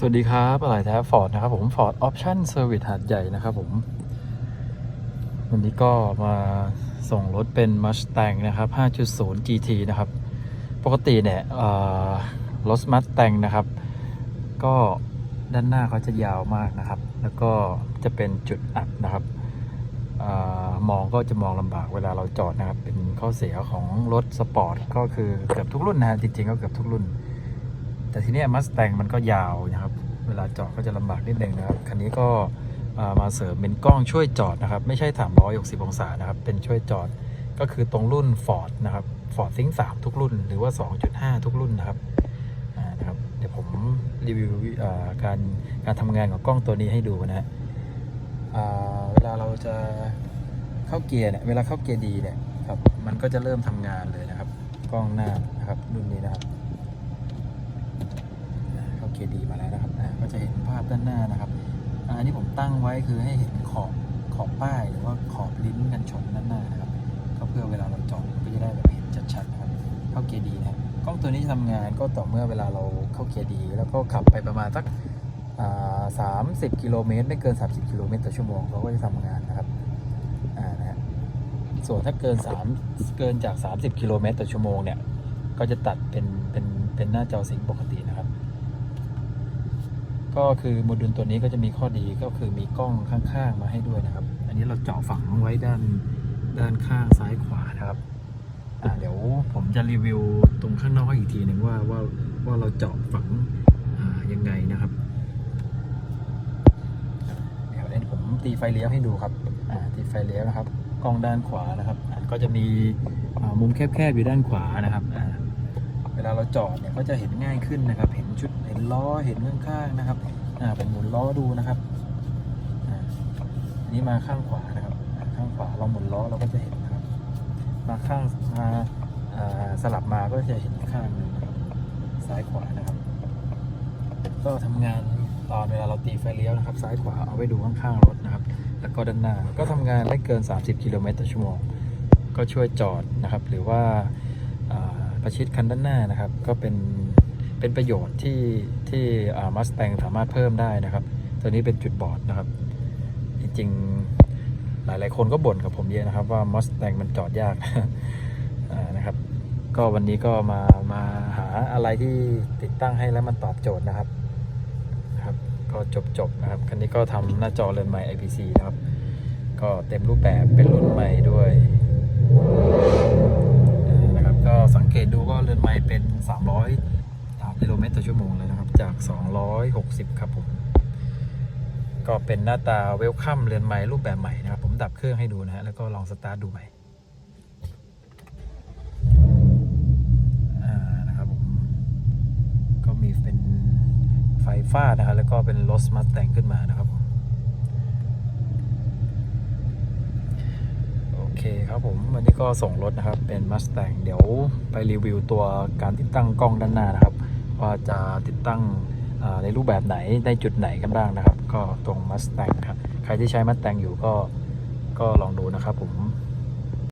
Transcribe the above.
สวัสดีครับอะไรแท้ฟอร์ดนะครับผมฟอร์ดออปชั่นเซอร์วิสหาดใหญ่นะครับผม วันนี้ก็มาส่งรถเป็น Mustang นะครับ 5.0 GT นะครับ ปกติเนี่ยรถ Mustang นะครับ ก็ด้านหน้าเขาจะยาวมากนะครับ แล้วก็จะเป็นจุดอับนะครับอมองก็จะมองลำบากเวลาเราจอดนะครับ เป็นข้อเสียของรถสปอร์ตก็คือเกือบทุกรุ่นนะฮะจริงๆก็เกือบทุกรุ่น แต่ทีนี้มัสแตงมันก็ยาวนะครับ เวลาจอดก็จะลำบากนิดนึงนะครับ คันนี้ก็มาเสริมเป็นกล้องช่วยจอดนะครับ ไม่ใช่ 360 องศานะครับ เป็นช่วยจอดก็คือตรงรุ่น Ford นะครับ Ford Sync 3ทุกรุ่นหรือว่า 2.5 ทุกรุ่นนะครับอ่านะครับ เดี๋ยวผมรีวิวการการทำงานของกล้องตัวนี้ให้ดูนะฮะเวลาเราจะเข้าเกียร์เนี่ยเวลาเข้าเกียร์ดีเนี่ยครับมันก็จะเริ่มทำงานเลยนะครับ กล้องหน้านะครับรุ่นนี้นะครับ เข้าเกียร์ดีมาแล้วนะครับอ่าก็จะเห็นภาพด้านหน้านะครับอันนี้ผมตั้งไว้คือให้เห็นขอบขอบป้ายหรือว่าขอบลิ้นกันชนด้านหน้านะครับก็เพื่อเวลาเราจอดก็จะได้แบบเห็นชัดๆนะครับเข้าเกียร์ดีนะกล้องตัวนี้จะทำงานก็ต่อเมื่อเวลาเราเข้าเกียร์ดี แล้วก็ขับไปประมาณสักสามสิบกิโลเมตรไม่เกิน 30 กิโลเมตรต่อชั่วโมงเขาก็จะทำงานนะครับอ่านะฮะส่วนถ้าเกิน3เกินจาก 30 กิโลเมตรต่อชั่วโมงเนี่ยก็จะตัดเป็นเป็นเป็นหน้าจอสิงปกตินะครับ ก็คือโมดูลตัวนี้ก็จะมีข้อดีก็คือมีกล้องข้างๆมาให้ด้วยนะครับ อันนี้เราเจาะฝังไว้ด้านด้านข้างซ้ายขวานะครับอ่าเดี๋ยวผมจะรีวิวตรงข้างนอกอีกทีหนึ่งว่าว่าว่าเราเจาะฝังอ่ายังไงนะครับเดี๋ยวเดี๋ยวผมตีไฟเลี้ยวให้ดูครับอ่าตีไฟเลี้ยวนะครับ กล้องด้านขวานะครับ ก็จะมีมุมแคบๆอยู่ด้านขวานะ เวลาเราจอดเนี่ยก็จะเห็นง่ายขึ้นนะครับ เห็นชุดเห็นล้อเห็นข้างๆนะครับอ่าผมหมุนล้อดูนะครับอ่านนี้มาข้างขวานะครับ ข้างขวาเราหมุนล้อเราก็จะเห็นนะครับ มาข้างมาอ่าสลับมาก็จะเห็นข้างนึงซ้ายขวานะครับ ก็ทำงานตอนเวลาเราตีไฟเลี้ยวนะครับ ซ้ายขวาเอาไว้ดูข้างๆรถนะครับ แล้วก็ด้านหน้าก็ทำงานได้เกิน 30 กิโลเมตรต่อชั่วโมง ก็ช่วยจอดนะครับ หรือว่า ประชิดคันด้านหน้านะครับ ก็เป็นเป็นประโยชน์ที่ที่มัสแตงสามารถเพิ่มได้นะครับ ตัวนี้เป็นจุดบอดนะครับ จริงๆหลายๆคนก็บ่นกับผมเยอะนะครับ ว่ามัสแตงมันจอดยากนะครับ ก็วันนี้ก็มามาหาอะไรที่ติดตั้งให้แล้วมันตอบโจทย์นะครับครับ ก็จบจบนะครับ คันนี้ก็ทำหน้าจอเรือนใหม่ IPC นะครับ ก็เต็มรูปแบบเป็นรุ่นใหม่ด้วย เกตดูก็เรือนใหม่เป็น 300กิโลเมตรต่อชั่วโมงเลยนะครับ จาก 260 ครับผม ก็เป็นหน้าตาเวลคัมเรือนใหม่รูปแบบใหม่นะครับ ผมดับเครื่องให้ดูนะฮะแล้วก็ลองสตาร์ทดูใหม่อ่านะครับผมก็มีเป็นไฟฟ้านะครับแล้วก็เป็นรถมาแต่งขึ้นมานะครับผม โอเครับผมวันนี้ก็ส่งรถนะครับเป็น Mustang เดี๋ยวไปรีวิวตัวการติดตั้งกล้องด้านหน้านะครับ ว่าจะติดตั้งในรูปแบบไหนในจุดไหนกันบ้างนะครับ ก็ตรง Mustang ครับใครที่ใช้ Mustang อยู่ก็ก็ลองดูนะครับผม